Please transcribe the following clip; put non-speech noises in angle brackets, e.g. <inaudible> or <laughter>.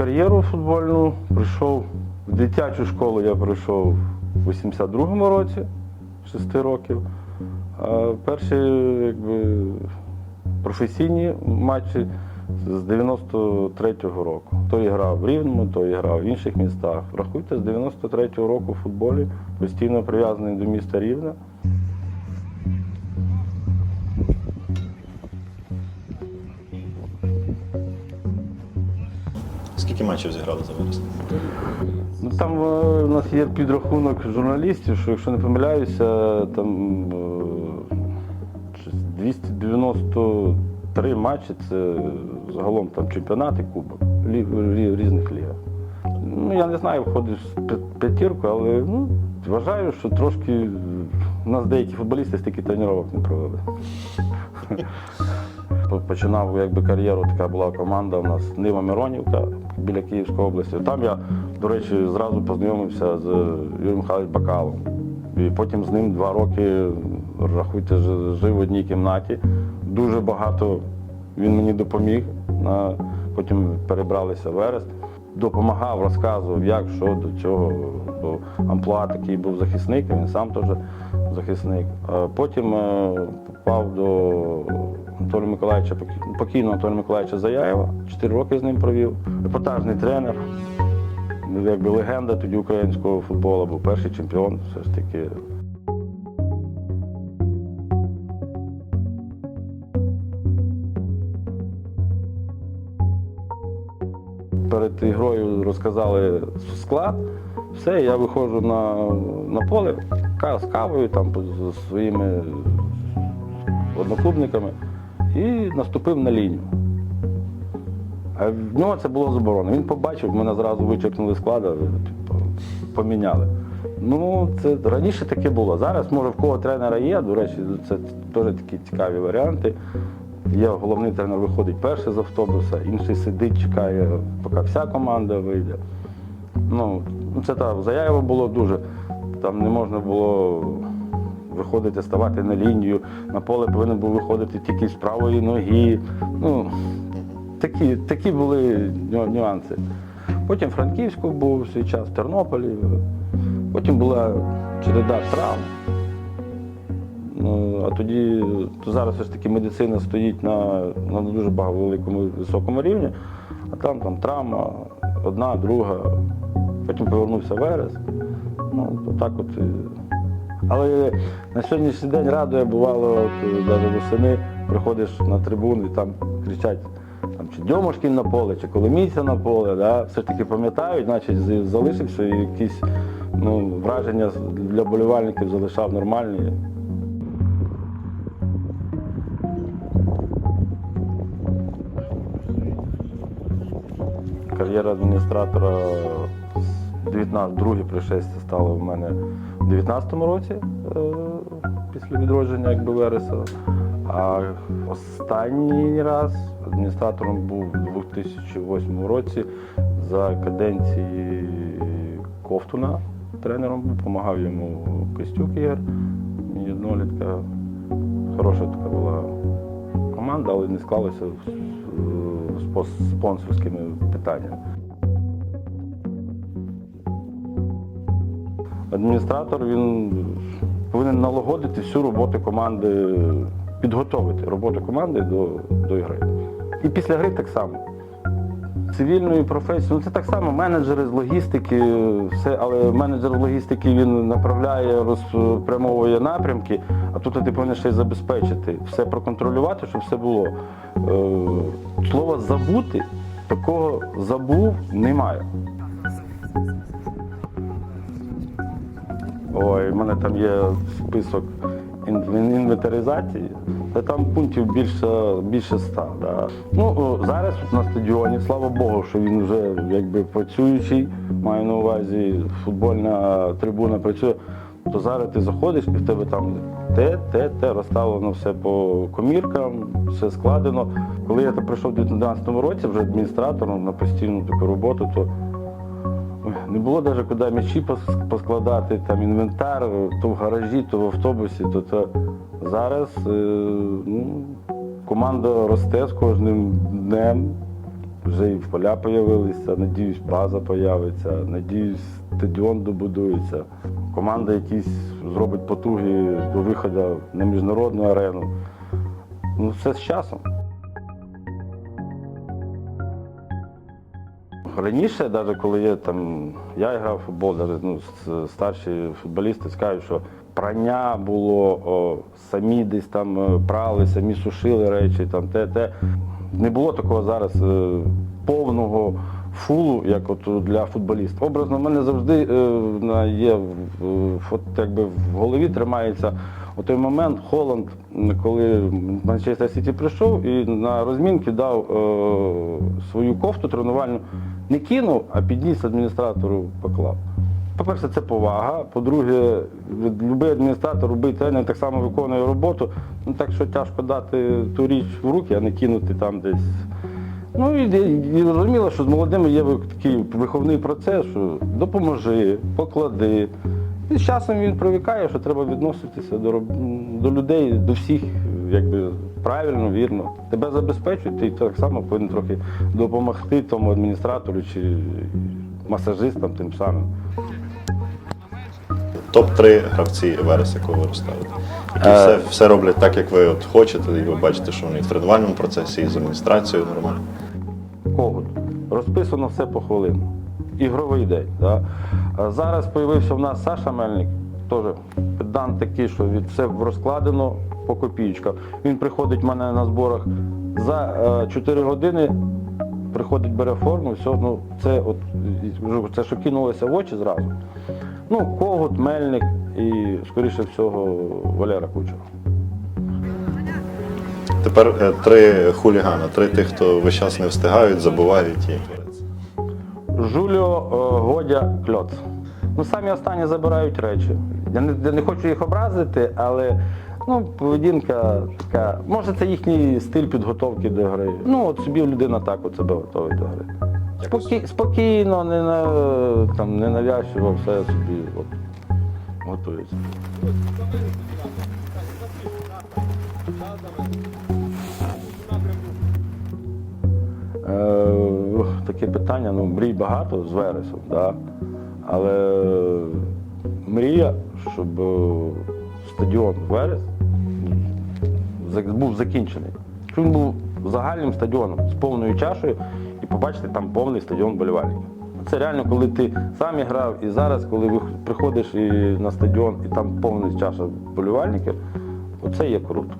кар'єру футбольну прийшов в дитячу школу я прийшов в 82-му році, 6 років. А перші якби, професійні матчі з 93-го року. Той грав в Рівному, той грав в інших містах. Рахуйте, з 93-го року в футболі постійно прив'язаний до міста Рівне. Скільки матчів зіграли за вересень? Ну там е, у нас є підрахунок журналістів, що якщо не помиляюся, там е, 293 матчі це загалом там чемпіонати, кубок лі, рі- різних лігах. Ну я не знаю, входиш в п'ятірку, але ну, вважаю, що трошки е, у нас деякі футболісти стільки тренувань не провели. <laughs> Починав якби кар'єру, така була команда у нас Нива Миронівка біля Київської області. Там я, до речі, зразу познайомився з Юрієм Михайловичем Бакалом. І потім з ним два роки, рахуйте, жив в одній кімнаті. Дуже багато він мені допоміг. Потім перебралися в Ерест. Допомагав, розказував, як, що до цього. Бо амплуа такий був захисник, він сам теж захисник. Потім е, попав до Анатолія Миколаївича, покійного Анатолія Миколаївича Заяєва. Чотири роки з ним провів. Епатажний тренер, ну, якби легенда тоді українського футболу, був перший чемпіон, все ж таки. Перед ігрою розказали склад, все, я виходжу на, на поле з кавою там з своїми одноклубниками і наступив на лінію. А в нього це було заборонено. Він побачив, мене зразу вичеркнули з складу, типу, поміняли. Ну, це раніше таке було. Зараз, може, в кого тренера є, до речі, це теж такі цікаві варіанти. Є головний тренер виходить перший з автобуса, інший сидить, чекає, поки вся команда вийде. Ну, це так, Заяєво було дуже. Там не можна було виходити, ставати на лінію. На поле повинен був виходити тільки з правої ноги. Ну, такі, такі були ню- нюанси. Потім Франківську був свій час, в Тернополі. Потім була череда травм. Ну, а тоді, то зараз все ж таки медицина стоїть на, на дуже багато великому високому рівні, а там, там травма, одна, друга. Потім повернувся Верес. Ну, то так от. Але на сьогоднішній день радує, бувало, навіть восени приходиш на трибуну і там кричать, там, чи Дьомушкін на поле, чи Коломійця на поле. Да? Все ж таки пам'ятають, значить залишився і якісь ну, враження для болівальників залишав нормальні. Кар'єра адміністратора 19, друге пришестя стало в мене в 19-му році е, після відродження якби Вереса. А останній раз адміністратором був у 2008 році за каденції Ковтуна. Тренером допомагав йому Костюк Ігор, однолітка. Хороша така була команда, але не склалося з спонсорськими питаннями. Адміністратор він повинен налагодити всю роботу команди, підготовити роботу команди до, до гри. І після гри так само. Цивільною професією, ну це так само менеджери з логістики, все, але менеджер з логістики він направляє, розпрямовує напрямки, а тут ти повинен ще й забезпечити, все проконтролювати, щоб все було. Е, Слово забути, такого забув немає. Ой, в мене там є список інвентаризації, та там пунктів більше, більше ста. Да. Ну, зараз на стадіоні, слава Богу, що він вже якби працюючий, маю на увазі футбольна трибуна працює, то зараз ти заходиш і в тебе там те, те, те, розставлено все по коміркам, все складено. Коли я прийшов у 2019 році вже адміністратором на постійну таку роботу, то Не було навіть куди м'ячі поскладати, там інвентар, то в гаражі, то в автобусі, то зараз е, ну, команда росте з кожним днем. Вже і поля появилися, надіюсь, база появиться, надіюсь, стадіон добудується. Команда якісь зробить потуги до виходу на міжнародну арену. Ну, все з часом. Раніше, навіть коли я там я грав в футбол, навіть ну, старші футболісти скажуть, що прання було, о, самі десь там е, прали, самі сушили речі, там те, те. Не було такого зараз е, повного фулу, як от для футболіста. Образно, в мене завжди е, є от, якби в голові тримається у той момент Холланд, коли Манчестер Сіті прийшов і на розмінки дав е, свою кофту тренувальну, не кинув, а підніс адміністратору поклав. По-перше, це повага. По-друге, будь-який адміністратор, будь-який тренер так само виконує роботу. Ну так що тяжко дати ту річ в руки, а не кинути там десь. Ну і, і, зрозуміло, що з молодими є такий виховний процес, що допоможи, поклади. І з часом він привикає, що треба відноситися до, до людей, до всіх, якби правильно, вірно. Тебе забезпечують, ти так само повинен трохи допомогти тому адміністратору чи масажистам тим самим. Топ-3 гравці Верес, якого ви розставите. Які Е. все, все роблять так, як ви от хочете, і ви бачите, що вони в тренувальному процесі, і з адміністрацією нормально. Когут. Розписано все по хвилину. Ігровий день. Да? А зараз з'явився в нас Саша Мельник, теж педант такий, що все розкладено по копійках. Він приходить в мене на зборах за е, 4 години. Приходить, бере форму, все, ну це от це що кинулося в очі зразу. Ну, Когут, Мельник і, скоріше всього, Валера Кучер. Тепер е, три хулігана, три тих, хто весь час не встигають, забувають і. Жуліо, е, Годя, Кльоц. Ну, самі останні забирають речі. Я не, я не хочу їх образити, але ну, поведінка така. Може, це їхній стиль підготовки до гри. Ну, от собі людина так от себе готовить до гри. Спокій, спокійно, не, на, там, не навязчиво, все собі от, готується. Е, таке питання, ну, мрій багато з вересом, да? але мрія, щоб е, стадіон Верес був закінчений. Він був загальним стадіоном з повною чашею і побачити там повний стадіон болівальників. Це реально, коли ти сам грав, і зараз, коли приходиш і на стадіон, і там повна чаша болівальників, оце є круто.